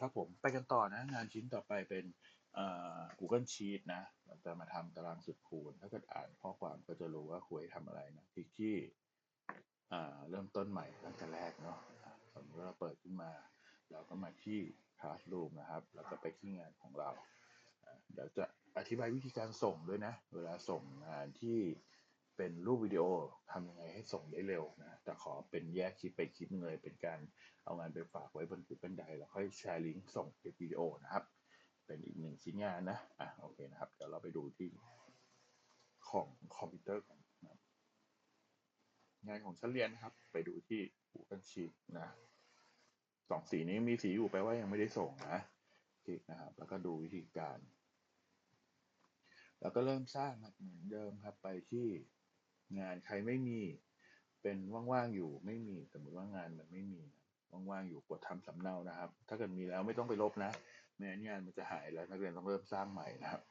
ครับผมไปกันต่อนะ งานชิ้นต่อไปเป็นเอ่อ Google Sheet นะเราจะมาทำตารางสุดคูณ ถ้าเกิดอ่านข้อความก็จะรู้ว่าคุยทำอะไรนะคลิกที่เริ่มต้นใหม่ตั้งแต่แรกเนาะอะสมมติว่าเราเปิดขึ้นมา เราก็มาที่ Classroom นะครับ แล้วก็ไปที่งานของเรา เดี๋ยวจะอธิบายวิธีการส่งด้วยนะ เวลาส่งงานที่ เป็นรูปวิดีโอทำยังไงให้ส่งได้เร็วนะแต่ขอเป็นแยกคลิปไปคลิปเลยเป็นการเอางานไปฝากไว้บน Google Drive แล้วค่อยแชร์ลิงก์ส่งเป็นวิดีโอนะครับ เป็นอีกหนึ่งชิ้นงานนะอะโอเคนะครับเดี๋ยวเราไปดูที่ของคอมพิวเตอร์กันนะงานของชั้นเรียนนะครับ ไปดูที่ Google Sheet นะสองสีนี้มีสีอยู่แปลว่ายังไม่ได้ส่งนะคลิกนะครับ แล้วก็ดูวิธีการ แล้วก็เริ่มสร้างเหมือนเดิมครับไปที่ งานใครไม่มี เป็นว่างๆอยู่ไม่มีสมมติว่างานมันไม่มีว่างๆอยู่กดทำสำเนานะครับ ถ้าเกิดมีแล้วไม่ต้องไปลบนะไม่งั้นงานมันจะหายแล้วนักเรียนต้องเริ่มสร้างใหม่นะครับ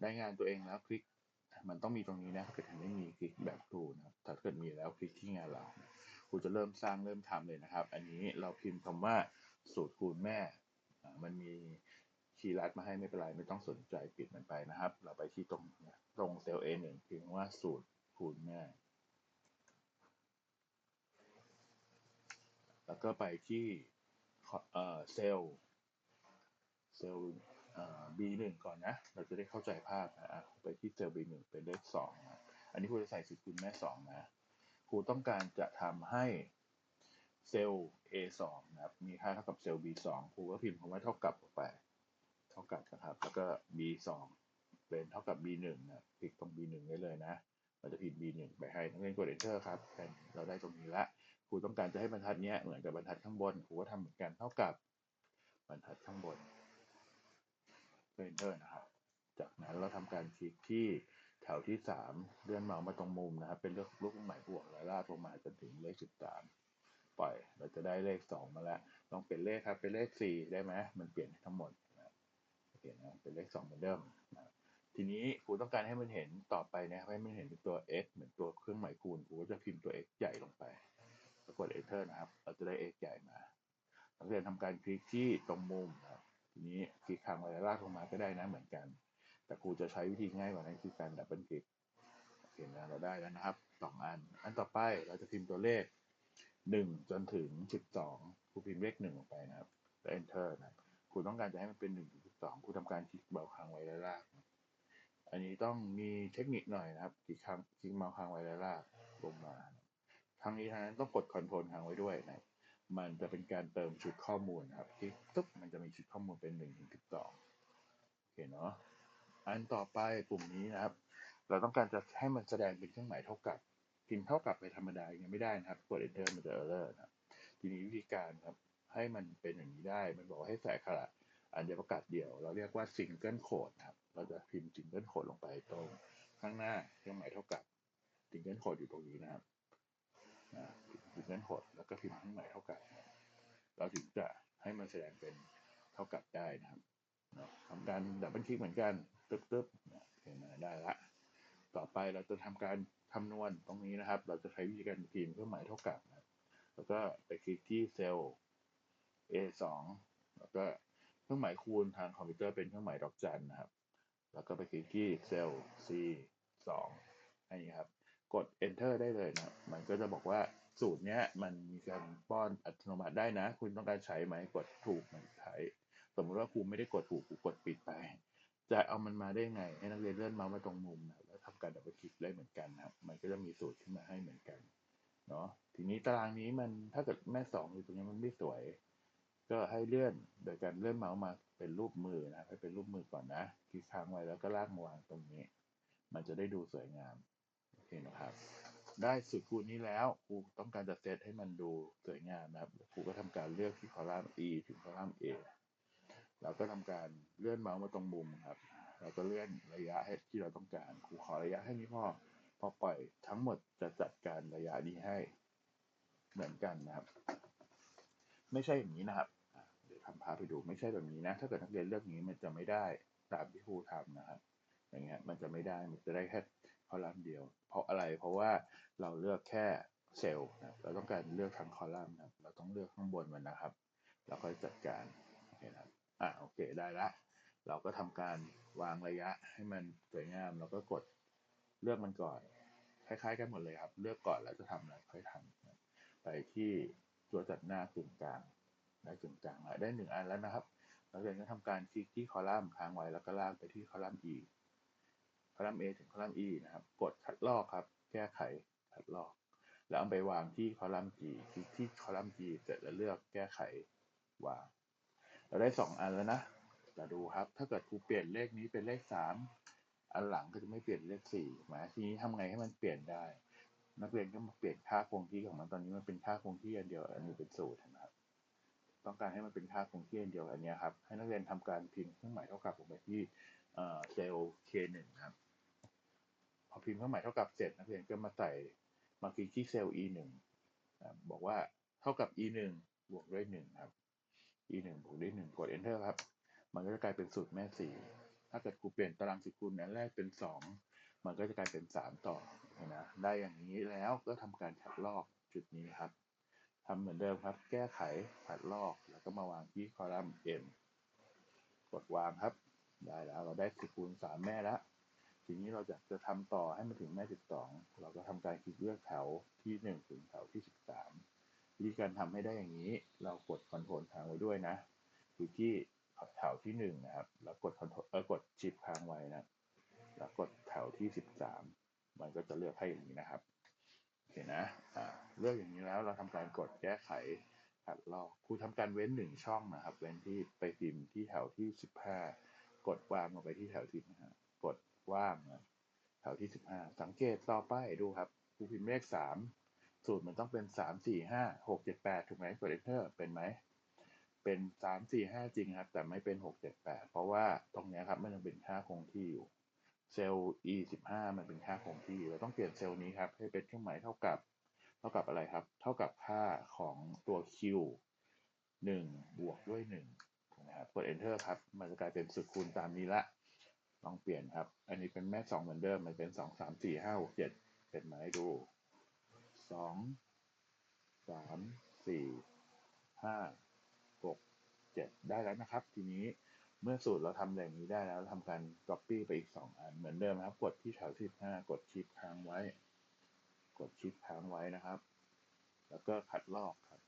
ได้งานตัวเองแล้วคลิก มันต้องมีตรงนี้นะถ้าเกิดไม่มีคลิกแบบครูนะครับถ้าเกิดมีแล้วคลิกที่งานเราครูจะเริ่มสร้างเริ่มทำเลยนะครับ อันนี้เราพิมพ์คำว่าสูตรคูณแม่ มันมีคีย์ลัดมาให้ไม่เป็นไรไม่ต้องสนใจปิดมันไปนะครับ เราไปที่ตรงตรงเซลล์ A1 พิมพ์ว่าสูตร คูณแม่แล้วก็ไปที่เซลล์เซลล์เอ่อ B1 ก่อนนะ เราจะได้เข้าใจภาพนะไปที่เซลล์ B1 เป็นเลขสองนะอันนี้ครูจะใส่สูตรคูณแม่สองนะ ครูต้องการจะทำให้เซลล์ A2 นะครับมีค่าเท่ากับเซลล์ B2 ครูก็พิมพ์คำว่าเท่ากับออกไป เท่ากับนะครับ แล้วก็ B2 เป็นเท่ากับ B1 นะคลิกตรง B1 ได้เลยนะ เราจะพิมพ์ B1 ไปให้นักเรียนกด Enter ครับแค่นี้เราได้ตรงนี้ละครูต้องการจะให้บรรทัดเนี้ยเหมือนกับบรรทัดข้างบนครูก็ทำเหมือนกันเท่ากับบรรทัดข้างบน Enter นะครับจากนั้นเราทำการคลิกที่แถวที่ 3 เลื่อนเมาส์มาตรงมุมนะครับ เป็นเลือกลูกหมายบวกและลากลงมาจนถึงเลข 13 ปล่อย เราจะได้เลข 2 มาแล้วลองเปลี่ยนเลขครับ เป็นเลข 4 ได้ไหมมันเปลี่ยนทั้งหมดนะโอเคนะเป็นเลข 2 เหมือนเดิมนะ ทีนี้ครูต้องการให้มันเห็นต่อไปนะครับให้มันเห็นเป็นตัว x เหมือนตัวเครื่องหมายคูณครูก็จะพิมพ์ตัว x ใหญ่ลงไปแล้วกด enter นะครับ เราจะได้ x ใหญ่มานักเรียนทำการคลิกที่ตรงมุมครับ ทีนี้คลิกค้างไว้แล้วลากลงมาก็ได้นะเหมือนกัน แต่ครูจะใช้วิธีง่ายกว่านั้นคือการดับเบิลคลิกโอเคนะเราได้แล้วนะครับสองอัน อันต่อไปเราจะพิมพ์ตัวเลขหนึ่งจนถึงสิบสองครูพิมพ์เลขหนึ่งลงไปนะครับแล้ว enter นะครูต้องการจะให้มันเป็นหนึ่งถึงสิบสองครูทำการคลิกเบาค้างไว้แล้วลากนะ อันนี้ต้องมีเทคนิคหน่อยนะครับคลิกค้างคลิกเมาส์ค้างไว้แล้วลากลงมาทั้งนี้ทั้งนั้นต้องกดคอนโทรลค้างไว้ด้วยนะมันจะเป็นการเติมชุดข้อมูลนะครับคลิกปุ๊บมันจะมีชุดข้อมูลเป็นหนึ่งถึงสิบสองโอเคเนาะอันต่อไปปุ่มนี้นะครับ เราต้องการจะให้มันแสดงเป็นเครื่องหมายเท่ากับพิมพ์เท่ากับไปธรรมดายังไม่ได้นะครับกด enter มันจะ error นะครับทีนี้วิธีการครับให้มันเป็นอย่างนี้ได้ มันบอกให้ใส่ขนาดอันเดียวประกาศเดี่ยว เราเรียกว่า single code นะครับ เราจะพิมพ์ single code ลงไปตรงข้างหน้าเครื่องหมายเท่ากับ single code อยู่ตรงนี้นะครับนะพิมพ์ single code แล้วก็พิมพ์เครื่องหมายเท่ากับ เราถึงจะให้มันแสดงเป็นเท่ากับได้นะครับเนาะทำการดับเบิลคลิกเหมือนกันตึ๊บตึ๊บเห็นไหมได้ละ ต่อไปเราจะทำการคำนวณตรงนี้นะครับ เราจะใช้วิธีการพิมพ์เครื่องหมายเท่ากับแล้วก็ไปคลิกที่เซลล์ A2 แล้วก็เครื่องหมายคูณทางคอมพิวเตอร์เป็นเครื่องหมายดอกจันนะครับ แล้วก็ไปคลิกที่เซลล์ C2 อันนี้ครับ กด enter ได้เลยนะ มันก็จะบอกว่าสูตรเนี้ยมันมีการป้อนอัตโนมัติได้นะ คุณต้องการใช้ไหมกดถูกมันใช้ สมมติว่าครูไม่ได้กดถูกครูกดปิดไป จะเอามันมาได้ไง ให้นักเรียนเลื่อนเมาส์มาตรงมุมนะแล้วทำการดับเบิลคลิกได้เหมือนกันนะครับ มันก็จะมีสูตรขึ้นมาให้เหมือนกัน เนาะ ทีนี้ตารางนี้มันถ้าเกิดแม่สองอยู่ตรงนี้มันไม่สวย ก็ให้เลื่อนโดยการเลื่อนเมาส์มาเป็นรูปมือนะให้เป็นรูปมือก่อนนะคลิกค้างไว้แล้วก็ลากมาวางตรงนี้ มันจะได้ดูสวยงามโอเคนะครับ ได้สูตรคูณนี้แล้วครูต้องการจะเซตให้มันดูสวยงามนะครับครูก็ทำการเลือกที่คอลัมน์ E ถึงคอลัมน์ A แล้วก็ทำการเลื่อนเมาส์มาตรงมุมครับแล้วก็เลื่อนระยะให้ที่เราต้องการครูขอระยะให้นี้พอพอปล่อยทั้งหมดจะจัดการระยะนี้ให้เหมือนกันนะครับ ไม่ใช่อย่างนี้นะครับ เดี๋ยวทำพาไปดูไม่ใช่แบบนี้นะ ถ้าเกิดนักเรียนเลือกอย่างนี้มันจะไม่ได้ตามที่ครูทำนะครับ อย่างเงี้ยมันจะไม่ได้ มันจะได้แค่คอลัมน์เดียว เพราะอะไร เพราะว่าเราเลือกแค่เซลล์นะเราต้องการเลือกทั้งคอลัมน์นะเราต้องเลือกข้างบนมันนะครับ แล้วค่อยจัดการโอเคครับอะโอเคได้ละ เราก็ทำการวางระยะให้มันสวยงามเราก็กดเลือกมันก่อน คล้ายๆ กันหมดเลยครับ เลือกก่อนแล้วจะทำอะไรค่อยทำไปที่ ตัวจัดหน้ากึ่งกลางได้กึ่งกลางแล้วได้หนึ่งอันแล้วนะครับเราเรียนก็ทำการคลิกที่คอลัมน์ค้างไว้แล้วก็ลากไปที่คอลัมน์ E คอลัมน์ A ถึงคอลัมน์ E นะครับ กดคัดลอกครับ แก้ไขคัดลอก แล้วเอาไปวางที่คอลัมน์ G คลิกที่คอลัมน์ G เสร็จแล้วเลือกแก้ไขวางเราได้สองอันแล้วนะเราดูครับ ถ้าเกิดครูเปลี่ยนเลขนี้เป็นเลขสามอันหลังก็จะไม่เปลี่ยนเลขสี่หมายทีนี้ทำไงให้มันเปลี่ยนได้ นักเรียนก็มาเปลี่ยนค่าคงที่ของมันตอนนี้มันเป็นค่าคงที่อันเดียว อันนี้เป็นสูตรนะครับ ต้องการให้มันเป็นค่าคงที่อันเดียวอันนี้ครับ ให้นักเรียนทำการพิมพ์เครื่องหมายเท่ากับลงไปที่เซลล์ K1 ครับ พอพิมพ์เครื่องหมายเท่ากับเสร็จนักเรียนก็มาใส่มาคลิกที่เซลล์ E1 บอกว่าเท่ากับ E1 บวกด้วย1ครับ E1 บวกด้วย1กด Enter ครับ มันก็จะกลายเป็นสูตรแม่สี่ถ้าเกิดครูเปลี่ยนตารางสิคูณอันแรกเป็น 2 มันก็จะกลายเป็น 3 ต่อ นะได้อย่างนี้แล้วก็ทำการคัดลอกจุดนี้ครับทำเหมือนเดิมครับ แก้ไขคัดลอกแล้วก็มาวางที่คอลัมน์ M กดวางครับ ได้แล้วเราได้สิคูณ3แม่แล้วทีนี้เราจะจะทำต่อให้มันถึงแม่ 12 เราก็ทำการคลิกเลือกแถวที่1ถึงแถวที่ 13 วิธีการทำให้ได้อย่างนี้ เรากดคอนโทรลค้างไว้ด้วยนะอยู่ที่แถวที่หนึ่งนะครับ แล้วกดคอนโทรลเออกดชิปค้างไว้นะ แล้วกดแถวที่สิบสา มันก็จะเลือกให้อย่างนี้นะครับโอเคนะเลือกอย่างนี้แล้วเราทำการกดแก้ไขขัดลอกครูทำการเว้นหนึ่งช่องนะครับ เว้นที่ไปพิมพ์ที่แถวที่สิบห้ากดว่างลงไปที่แถวที่นะฮะกดว่างนะแถวที่สิบห้าสังเกตต่อไปดูครับครูพิมพ์เลขสามสูตรมันต้องเป็นสามสี่ห้าหกเจ็ดแปดถูกไหมกด enter เป็นไหมเป็นสามสี่ห้าจริงครับ แต่ไม่เป็นหกเจ็ดแปดเพราะว่าตรงนี้ครับมันยังเป็นค่าคงที่อยู่ เซลล์ e สิบห้ามันเป็นค่าคงที่เราต้องเปลี่ยนเซลล์นี้ครับ ให้เป็นเครื่องหมายเท่ากับ เท่ากับอะไรครับ เท่ากับค่าของตัว q หนึ่งบวกด้วยหนึ่งนะครับกด enter ครับ มันจะกลายเป็นสุดคูณตามนี้ละ ลองเปลี่ยนครับ อันนี้เป็นแม่สองเหมือนเดิม มันเป็นสองสามสี่ห้าหกเจ็ดเป็นไหมดูสองสามสี่ห้าหกเจ็ดได้แล้วนะครับ ทีนี้ เมื่อสูตรเราทำอย่างนี้ได้แล้วทำการ copy ไปอีกสองอันเหมือนเดิมครับ กดที่แถวที่ห้ากดชิปค้างไว้ กดชิปค้างไว้นะครับ แล้วก็คัดลอกครับ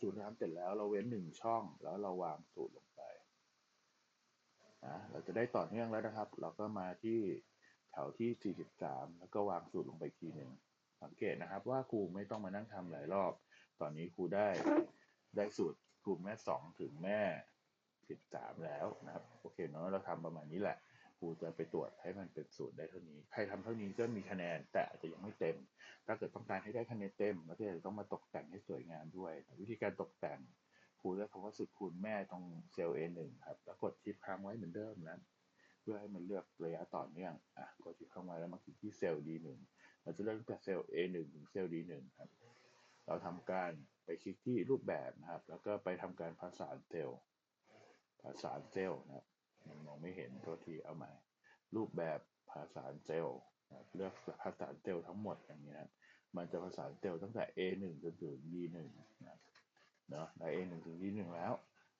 สูตรทำเสร็จแล้วเราเว้นหนึ่งช่อง แล้วเราวางสูตรลงไปนะเราจะได้ต่อเนื่องแล้วนะครับ เราก็มาที่แถวที่ 43 แล้วก็วางสูตรลงไปทีหนึ่งสังเกตนะครับว่าครูไม่ต้องมานั่งทำหลายรอบ ตอนนี้ครูได้ได้สูตร กลุ่มแม่สองถึงแม่สิบสามแล้วนะครับ โอเคเนาะเราทำประมาณนี้แหละครูจะไปตรวจให้มันเป็นสูตรได้เท่านี้ ใครทำเท่านี้ก็มีคะแนนแต่อาจจะยังไม่เต็ม ถ้าเกิดต้องการให้ได้คะแนนเต็มเราก็จะต้องมาตกแต่งให้สวยงามด้วย วิธีการตกแต่งครูเลือกคำว่าสูตรคูณแม่ตรงเซลล์ A1 ครับแล้วกดชิปค้างไว้เหมือนเดิมนะเพื่อให้มันเลือกระยะต่อเนื่องอะกดชิปค้างไว้แล้วมาคลิกที่เซลล์ D1 เราจะเริ่มตั้งแต่เซลล์ A1 ถึงเซลล์ D1 ครับ เราทำการ ไปคลิกที่รูปแบบนะครับ แล้วก็ไปทำการผสานเซลล์ผสานเซลล์นะครับมองไม่เห็นตัวทีเอาใหม่ รูปแบบผสานเซลล์เลือกผสานเซลล์ทั้งหมดอย่างนี้นะมันจะผสานเซลล์ตั้งแต่ A1 จนถึง D1 นะเนาะได้ A1 ถึง D1 แล้ว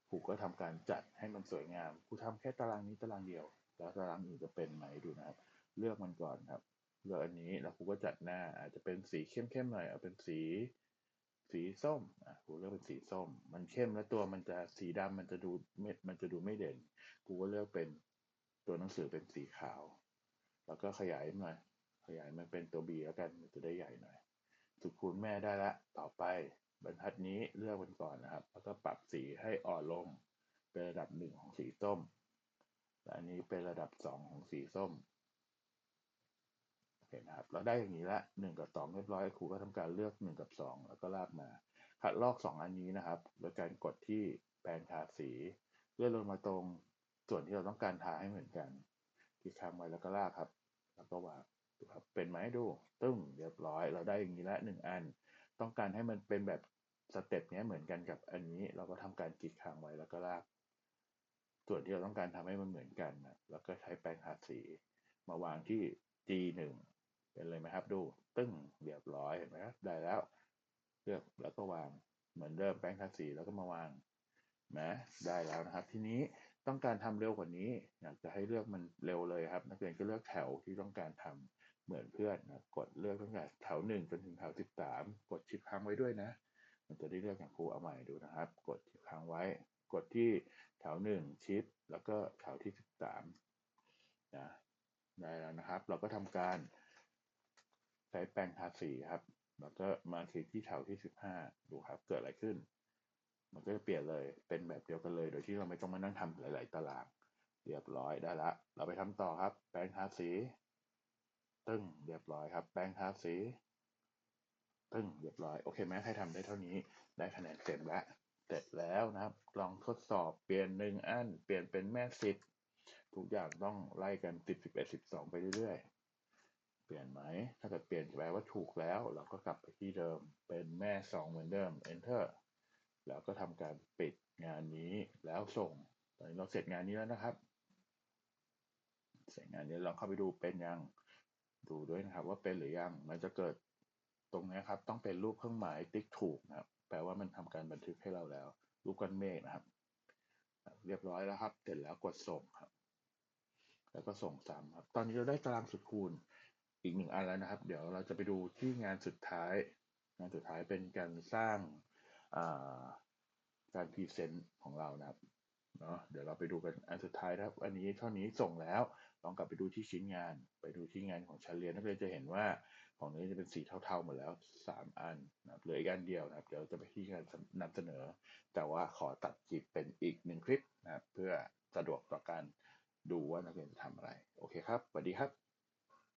ครูก็ทำการจัดให้มันสวยงามครูทำแค่ตารางนี้ตารางเดียว แล้วตารางอื่นจะเป็นไหมดูนะครับ เลือกมันก่อนครับเลือกอันนี้แล้วครูก็จัดหน้าอาจจะเป็นสีเข้มๆหน่อยเอาเป็นสี สีส้มอะครูเลือกเป็นสีส้ม มันเข้มแล้วตัวมันจะสีดำมันจะดูไม่มันจะดูไม่เด่นครูก็เลือกเป็นตัวหนังสือเป็นสีขาว แล้วก็ขยายหน่อยขยายมันเป็นตัว B แล้วกันมันจะได้ใหญ่หน่อยสุดคูณแม่ได้ละ ต่อไปบรรทัดนี้เลือกมันก่อนนะครับ แล้วก็ปรับสีให้อ่อนลง เป็นระดับหนึ่งของสีส้มและอันนี้เป็นระดับสองของสีส้ม เห็นนะครับเราได้อย่างนี้ละหนึ่งกับสองเรียบร้อยครูก็ทำการเลือกหนึ่งกับสองแล้วก็ลากมาคัดลอกสองอันนี้นะครับ โดยการกดที่แปลงทาสีเลื่อนลงมาตรงส่วนที่เราต้องการทาให้เหมือนกันคลิกค้างไว้แล้วก็ลากครับ แล้วก็วางดูครับเป็นไหมดูตึ้งเรียบร้อย เราได้อย่างนี้ละหนึ่งอัน ต้องการให้มันเป็นแบบสเต็ปนี้เหมือนกันกับอันนี้ เราก็ทำการคลิกค้างไว้แล้วก็ลาก ส่วนที่เราต้องการทำให้มันเหมือนกันนะแล้วก็ใช้แปรงทาสีมาวางที่ G1 เป็นเลยไหมครับ ดูตึ้งเรียบร้อยเห็นไหมครับได้แล้วเลือกแล้วก็วางเหมือนเดิมแปรงทาสีแล้วก็มาวางนะได้แล้วนะครับ ทีนี้ต้องการทำเร็วกว่านี้ อยากจะให้เลือกมันเร็วเลยครับ นักเรียนก็เลือกแถวที่ต้องการทำเหมือนเพื่อนนะกดเลือกตั้งแต่แถวหนึ่งจนถึงแถวสิบสามกดชิปค้างไว้ด้วยนะ มันจะได้เลือกอย่างครูเอาใหม่ดูนะครับ กดชิปค้างไว้ กดที่แถวหนึ่งชิปแล้วก็แถวที่สิบสามนะได้แล้วนะครับ เราก็ทำการ ช้แปรงทาสีครับ แล้วก็มาคลิกที่แถวที่สิบห้าดูครับ เกิดอะไรขึ้น มันก็จะเปลี่ยนเลยเป็นแบบเดียวกันเลย โดยที่เราไม่ต้องมานั่งทำหลาย ๆ ตาราง เรียบร้อยได้ละ เราไปทำต่อครับ แปรงทาสีตึ้งเรียบร้อยครับ แปรงทาสีตึ้งเรียบร้อย โอเคไหมใครทำได้เท่านี้ ได้คะแนนเต็มแล้วเสร็จแล้วนะครับ ลองทดสอบเปลี่ยนหนึ่งอัน เปลี่ยนเป็นแม่สิบทุกอย่างต้องไล่กันสิบสิบเอ็ดสิบสองไปเรื่อยๆ เปลี่ยนไหม ถ้าเกิดเปลี่ยนแปลว่าถูกแล้ว เราก็กลับไปที่เดิม เป็นแม่สองเหมือนเดิม enter แล้วก็ทำการปิดงานนี้แล้วส่ง ตอนนี้เราเสร็จงานนี้แล้วนะครับ เสร็จงานนี้ลองเข้าไปดูเป็นยัง ดูด้วยนะครับว่าเป็นหรือยัง มันจะเกิดตรงนี้ครับ ต้องเป็นรูปเครื่องหมายติ๊กถูกนะครับ แปลว่ามันทำการบันทึกให้เราแล้ว รูปก้อนเมฆนะครับ เรียบร้อยแล้วครับ เสร็จแล้วกดส่งครับ แล้วก็ส่งซ้ำครับ ตอนนี้เราได้ตารางสุดคูณ อีกหนึ่งอันแล้วนะครับ เดี๋ยวเราจะไปดูที่งานสุดท้าย งานสุดท้ายเป็นการสร้างการพรีเซนต์ของเรานะครับเนาะเดี๋ยวเราไปดูกันอันสุดท้ายครับ อันนี้เท่านี้ส่งแล้วลองกลับไปดูที่ชิ้นงาน ไปดูที่งานของชั้นเรียนนักเรียนจะเห็นว่าของนี้จะเป็นสีเทาๆหมดแล้วสามอันนะครับเหลืออีกอันเดียวนะครับ เดี๋ยวจะไปที่การนำเสนอ แต่ว่าขอตัดจิบเป็นอีกหนึ่งคลิปนะครับเพื่อสะดวกต่อการดูว่านักเรียนจะทำอะไร โอเคครับสวัสดีครับ